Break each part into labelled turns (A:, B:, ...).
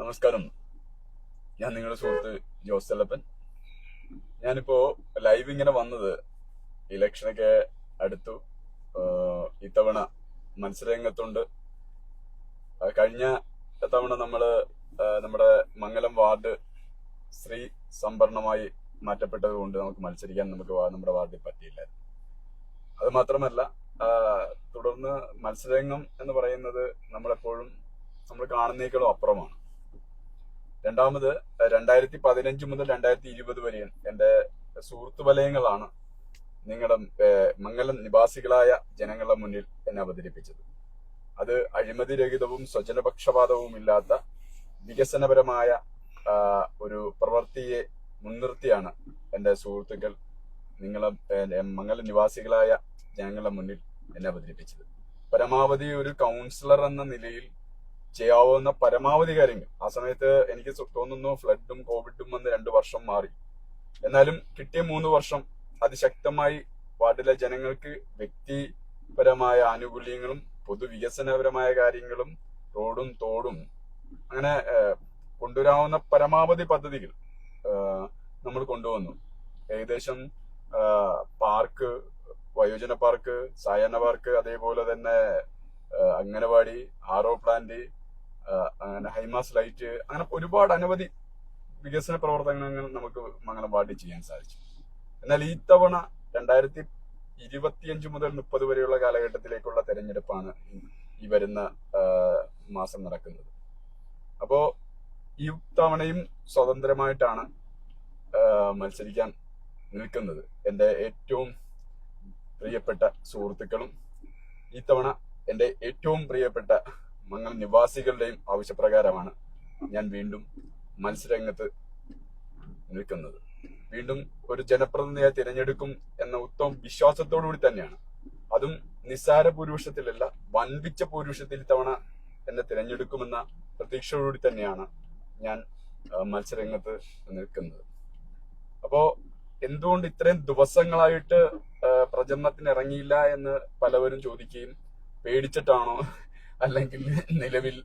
A: നമസ്കാരം. ഞാൻ നിങ്ങളുടെ സുഹൃത്ത് ജോസ് ചെല്ലപ്പൻ ഞാനിപ്പോ ലൈവ് ഇങ്ങനെ വന്നത് ഇലക്ഷനൊക്കെ അടുത്തു. ഇത്തവണ മത്സരരംഗത്തുണ്ട്. കഴിഞ്ഞ തവണ നമ്മൾ നമ്മുടെ മംഗലം വാർഡ് സ്ത്രീ സംഭരണമായി മാറ്റപ്പെട്ടത് കൊണ്ട് നമുക്ക് മത്സരിക്കാൻ നമുക്ക് നമ്മുടെ വാർഡിൽ പറ്റിയില്ലായിരുന്നു അത് മാത്രമല്ല തുടർന്ന് മത്സരരംഗം എന്ന് പറയുന്നത് നമ്മളെപ്പോഴും നമ്മൾ കാണുന്നേക്കാളും അപ്പുറമാണ്. രണ്ടാമത് രണ്ടായിരത്തി പതിനഞ്ച് മുതൽ രണ്ടായിരത്തി ഇരുപത് വരെയും എന്റെ സുഹൃത്തു വലയങ്ങളാണ് നിങ്ങളുടെ മംഗലം നിവാസികളായ ജനങ്ങളുടെ മുന്നിൽ എന്നെ അവതരിപ്പിച്ചത്. അത് അഴിമതി രഹിതവും സ്വജനപക്ഷപാതവും ഇല്ലാത്ത വികസനപരമായ ഒരു പ്രവൃത്തിയെ മുൻനിർത്തിയാണ് എന്റെ സുഹൃത്തുക്കൾ നിങ്ങളെ മംഗലം നിവാസികളായ ജനങ്ങളുടെ മുന്നിൽ എന്നെ അവതരിപ്പിച്ചത്. പരമാവധി ഒരു കൗൺസിലർ എന്ന നിലയിൽ ചെയ്യാവുന്ന പരമാവധി കാര്യങ്ങൾ. ആ സമയത്ത് എനിക്ക് തോന്നുന്നു ഫ്ലഡും കോവിഡും വന്ന് രണ്ടു വർഷം മാറി. എന്നാലും കിട്ടിയ മൂന്ന് വർഷം അതിശക്തമായി വാർഡിലെ ജനങ്ങൾക്ക് വ്യക്തിപരമായ ആനുകൂല്യങ്ങളും പൊതുവികസനപരമായ കാര്യങ്ങളും റോഡും തോടും അങ്ങനെ കൊണ്ടുവരാവുന്ന പരമാവധി പദ്ധതികൾ നമ്മൾ കൊണ്ടുവന്നു. ഏകദേശം പാർക്ക് വയോജന പാർക്ക് സായാഹ്ന പാർക്ക് അതേപോലെ തന്നെ അംഗനവാടി ആറോ പ്ലാന്റ് അങ്ങനെ ഹൈമാസ് ലൈറ്റ് അങ്ങനെ ഒരുപാട് അനവധി വികസന പ്രവർത്തനങ്ങൾ നമുക്ക് വാർഡിൽ ചെയ്യാൻ സാധിച്ചു. എന്നാൽ ഈ തവണ രണ്ടായിരത്തി ഇരുപത്തിയഞ്ച് മുതൽ മുപ്പത് വരെയുള്ള കാലഘട്ടത്തിലേക്കുള്ള തെരഞ്ഞെടുപ്പാണ് ഈ- വരുന്ന മാസം നടക്കുന്നത്. അപ്പോ ഈ തവണയും സ്വതന്ത്രമായിട്ടാണ് മത്സരിക്കാൻ നിൽക്കുന്നത്. എന്റെ ഏറ്റവും പ്രിയപ്പെട്ട സുഹൃത്തുക്കളും ഈ തവണ എന്റെ ഏറ്റവും പ്രിയപ്പെട്ട മംഗൾ നിവാസികളുടെയും ആവശ്യപ്രകാരമാണ് ഞാൻ വീണ്ടും മത്സരരംഗത്ത് നിൽക്കുന്നത്. വീണ്ടും ഒരു ജനപ്രതിനിധിയെ തിരഞ്ഞെടുക്കും എന്ന ഉത്തമ വിശ്വാസത്തോടുകൂടി തന്നെയാണ്. അതും നിസ്സാര ഭൂരിപക്ഷത്തിലല്ല വൻപിച്ച ഭൂരിപക്ഷത്തിൽ തവണ എന്നെ തിരഞ്ഞെടുക്കുമെന്ന പ്രതീക്ഷയോടുകൂടി തന്നെയാണ് ഞാൻ മത്സരരംഗത്ത് നിൽക്കുന്നത്. അപ്പോ എന്തുകൊണ്ട് ഇത്രയും ദിവസങ്ങളായിട്ട് പ്രചരണത്തിന് ഇറങ്ങിയില്ല എന്ന് പലവരും ചോദിക്കുകയും പേടിച്ചിട്ടാണോ അല്ലെങ്കിൽ നിലവിൽ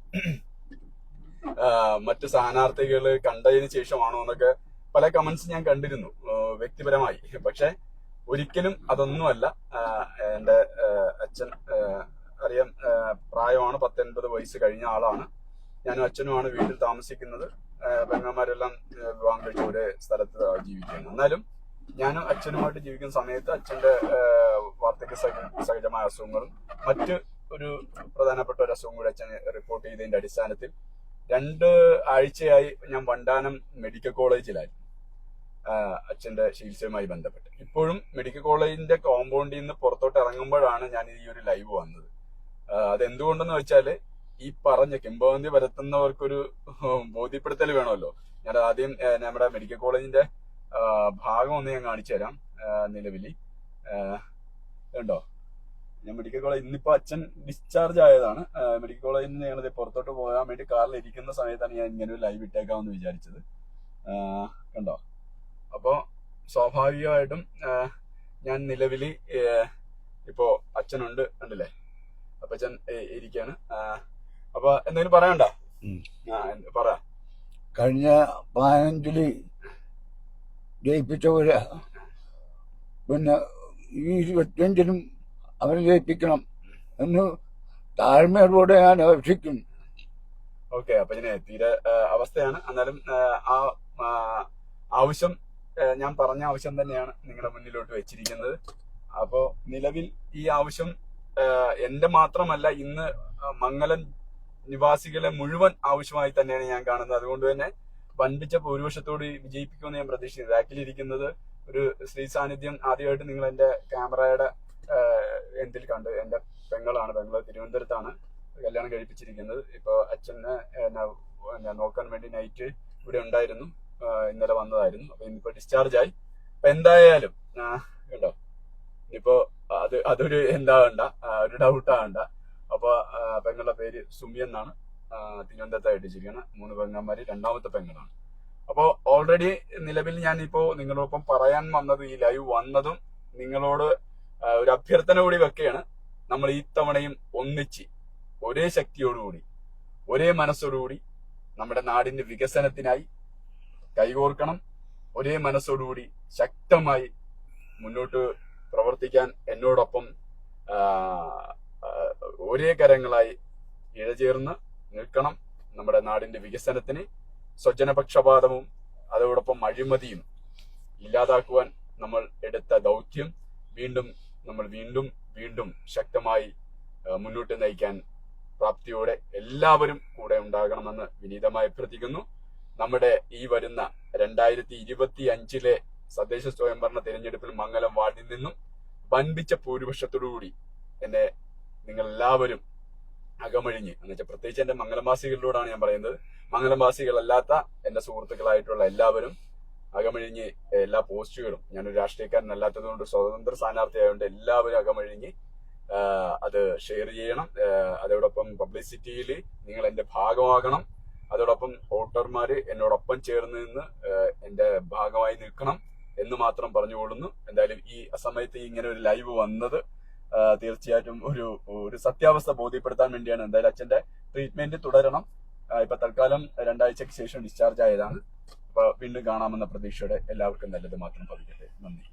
A: മറ്റു സ്ഥാനാർത്ഥികൾ കണ്ടതിന് ശേഷമാണോ എന്നൊക്കെ പല കമന്റ്സ് ഞാൻ കണ്ടിരുന്നു വ്യക്തിപരമായി. പക്ഷെ ഒരിക്കലും അതൊന്നുമല്ല. എന്റെ അച്ഛൻ അറിയാം പ്രായമാണ് പത്തൊൻപത് വയസ്സ് കഴിഞ്ഞ ആളാണ്. ഞാനും അച്ഛനുമാണ് വീട്ടിൽ താമസിക്കുന്നത്. പെങ്ങന്മാരെല്ലാം വിവാഹം കഴിച്ച ഒരേ സ്ഥലത്ത് ജീവിക്കുകയാണ് എന്നാലും ഞാനും അച്ഛനുമായിട്ട് ജീവിക്കുന്ന സമയത്ത് അച്ഛന്റെ വാർദ്ധക്യ സഹ- സഹജമായ അസുഖങ്ങളും മറ്റ് ഒരു പ്രധാനപ്പെട്ട ഒരു അസുഖം കൂടി അച്ഛൻ റിപ്പോർട്ട് ചെയ്തതിന്റെ അടിസ്ഥാനത്തിൽ രണ്ട് ആഴ്ചയായി ഞാൻ വണ്ടാനം മെഡിക്കൽ കോളേജിലായിരുന്നു അച്ഛന്റെ ചികിത്സയുമായി ബന്ധപ്പെട്ട്. ഇപ്പോഴും മെഡിക്കൽ കോളേജിന്റെ കോമ്പൗണ്ടിൽ നിന്ന് പുറത്തോട്ട് ഇറങ്ങുമ്പോഴാണ് ഞാൻ ഈ ഒരു ലൈവ് വന്നത്. അതെന്തുകൊണ്ടെന്ന് വെച്ചാൽ ഈ പറഞ്ഞ കിംബവന്തി പരത്തുന്നവർക്കൊരു ബോധ്യപ്പെടുത്തൽ വേണമല്ലോ. ഞാൻ ആദ്യം നമ്മുടെ മെഡിക്കൽ കോളേജിന്റെ ഭാഗം ഒന്ന് ഞാൻ കാണിച്ചു തരാം നിലവിൽ ഉണ്ടോ ഞാൻ മെഡിക്കൽ കോളേജ് ഇന്നിപ്പോ അച്ഛൻ ഡിസ്ചാർജ് ആയതാണ്. മെഡിക്കൽ കോളേജിൽ നിന്ന് ഞങ്ങൾ പുറത്തോട്ട് പോകാൻ വേണ്ടി കാറിൽ ഇരിക്കുന്ന സമയത്താണ് ഞാൻ ഇങ്ങനെ ഒരു ലൈവ് ഇട്ടേക്കാമെന്ന് വിചാരിച്ചത്. കണ്ടോ? അപ്പോ സ്വാഭാവികമായിട്ടും ഞാൻ നിലവിൽ ഇപ്പോ അച്ഛനുണ്ട് ഉണ്ടല്ലേ അപ്പൊ അച്ഛൻ ഇരിക്കാണ്. അപ്പൊ എന്തെങ്കിലും പറയണ്ട ആ പറ.
B: കഴിഞ്ഞ പതിനഞ്ചിൽ പോലെ പിന്നെ ഈ ഇരുപത്തിയഞ്ചിനും അവരെ ജയിപ്പിക്കണം എന്ന് താഴ്മയോടെ ഞാൻ അപേക്ഷിക്കും
A: ഓക്കെ അപ്പൊ ഇങ്ങനെ തീരെ അവസ്ഥയാണ്. എന്നാലും ആ, ആവശ്യം ഞാൻ പറഞ്ഞ ആവശ്യം തന്നെയാണ് നിങ്ങളുടെ മുന്നിലോട്ട് വെച്ചിരിക്കുന്നത്. അപ്പോ നിലവിൽ ഈ ആവശ്യം എന്റെ മാത്രമല്ല ഇന്ന് മംഗലം നിവാസികളെ മുഴുവൻ ആവശ്യമായി തന്നെയാണ് ഞാൻ കാണുന്നത്. അതുകൊണ്ട് തന്നെ വൻപിച്ച ഭൂരിപക്ഷത്തോട് വിജയിപ്പിക്കുമെന്ന് ഞാൻ പ്രതീക്ഷിക്കുന്നു. ബാക്കിലിരിക്കുന്നത് ഒരു സ്ത്രീ സാന്നിധ്യം ആദ്യമായിട്ട് നിങ്ങൾ എന്റെ ക്യാമറയുടെ എന്തിൽ കണ്ട് എന്റെ പെങ്ങളാണ് പെങ്ങൾ തിരുവനന്തപുരത്താണ് കല്യാണം കഴിപ്പിച്ചിരിക്കുന്നത്. ഇപ്പൊ അച്ഛനെ എന്നെ നോക്കാൻ വേണ്ടി നൈറ്റ് ഇവിടെ ഉണ്ടായിരുന്നു. ഇന്നലെ വന്നതായിരുന്നു. അപ്പൊ ഇന്നിപ്പോ ഡിസ്ചാർജ് ആയി. അപ്പൊ എന്തായാലും കണ്ടോ? ഇനിയിപ്പോ അത് അതൊരു എന്താ വേണ്ട ഒരു ഡൗട്ട് ആവണ്ട അപ്പൊ പെങ്ങളുടെ പേര് സുമി എന്നാണ്. തിരുവനന്തപുരത്ത് ഇരിക്കുകയാണ് മൂന്ന് പെങ്ങന്മാര് രണ്ടാമത്തെ പെങ്ങളാണ്. അപ്പോ ഓൾറെഡി നിലവിൽ ഞാൻ ഇപ്പോ നിങ്ങളോടൊപ്പം പറയാൻ വന്നത് ഈ ലൈവ് വന്നതും നിങ്ങളോട് ഒരു അഭ്യർത്ഥന കൂടി വെക്കുകയാണ്. നമ്മൾ ഈ തവണയും ഒന്നിച്ച് ഒരേ ശക്തിയോടുകൂടി ഒരേ മനസ്സോടുകൂടി നമ്മുടെ നാടിന്റെ വികസനത്തിനായി കൈകോർക്കണം. ഒരേ മനസ്സോടുകൂടി ശക്തമായി മുന്നോട്ട് പ്രവർത്തിക്കാൻ എന്നോടൊപ്പം ഒരേ കരങ്ങളായി ഇഴചേർന്ന് നിൽക്കണം നമ്മുടെ നാടിന്റെ വികസനത്തിന്. സ്വജനപക്ഷപാതവും അതോടൊപ്പം അഴിമതിയും ഇല്ലാതാക്കുവാൻ നമ്മൾ എടുത്ത ദൗത്യം വീണ്ടും നമ്മൾ വീണ്ടും വീണ്ടും ശക്തമായി മുന്നോട്ട് നയിക്കാൻ പ്രാപ്തിയോടെ എല്ലാവരും കൂടെ ഉണ്ടാകണമെന്ന് വിനീതമായി അഭ്യർത്ഥിക്കുന്നു. നമ്മുടെ ഈ വരുന്ന രണ്ടായിരത്തി ഇരുപത്തി അഞ്ചിലെ തദ്ദേശ സ്വയംഭരണ തിരഞ്ഞെടുപ്പിൽ മംഗലം വാർഡിൽ നിന്നും വൻപിച്ച ഭൂരിപക്ഷത്തോടുകൂടി എന്നെ നിങ്ങൾ എല്ലാവരും അകമഴിഞ്ഞ് എന്നുവെച്ചാൽ പ്രത്യേകിച്ച് എന്റെ മംഗലവാസികളിലൂടാണ് ഞാൻ പറയുന്നത്. മംഗലവാസികളല്ലാത്ത എന്റെ സുഹൃത്തുക്കളായിട്ടുള്ള എല്ലാവരും അകമഴിഞ്ഞ് എല്ലാ പോസ്റ്റുകളും. ഞാനൊരു രാഷ്ട്രീയക്കാരനല്ലാത്തതുകൊണ്ട് സ്വതന്ത്ര സ്ഥാനാർത്ഥിയായതുകൊണ്ട് എല്ലാവരും അകമഴിഞ്ഞ് അത് ഷെയർ ചെയ്യണം. അതോടൊപ്പം പബ്ലിസിറ്റിയിൽ നിങ്ങൾ എന്റെ ഭാഗമാകണം. അതോടൊപ്പം വോട്ടർമാര് എന്നോടൊപ്പം ചേർന്ന് നിന്ന് എന്റെ ഭാഗമായി നിൽക്കണം എന്ന് മാത്രം പറഞ്ഞുകൊള്ളുന്നു. എന്തായാലും ഈ സമയത്ത് ഇങ്ങനെ ഒരു ലൈവ് വന്നത് തീർച്ചയായിട്ടും ഒരു ഒരു സത്യാവസ്ഥ ബോധ്യപ്പെടുത്താൻ വേണ്ടിയാണ്. എന്തായാലും അച്ഛന്റെ ട്രീറ്റ്മെന്റ് തുടരണം. ഇപ്പൊ തൽക്കാലം രണ്ടാഴ്ചക്ക് ശേഷം ഡിസ്ചാർജ് ആയതാണ്. വീണ്ടും കാണാമെന്ന പ്രതീക്ഷയോടെ എല്ലാവർക്കും നല്ലത് മാത്രം ഭവിക്കട്ടെ നന്ദി.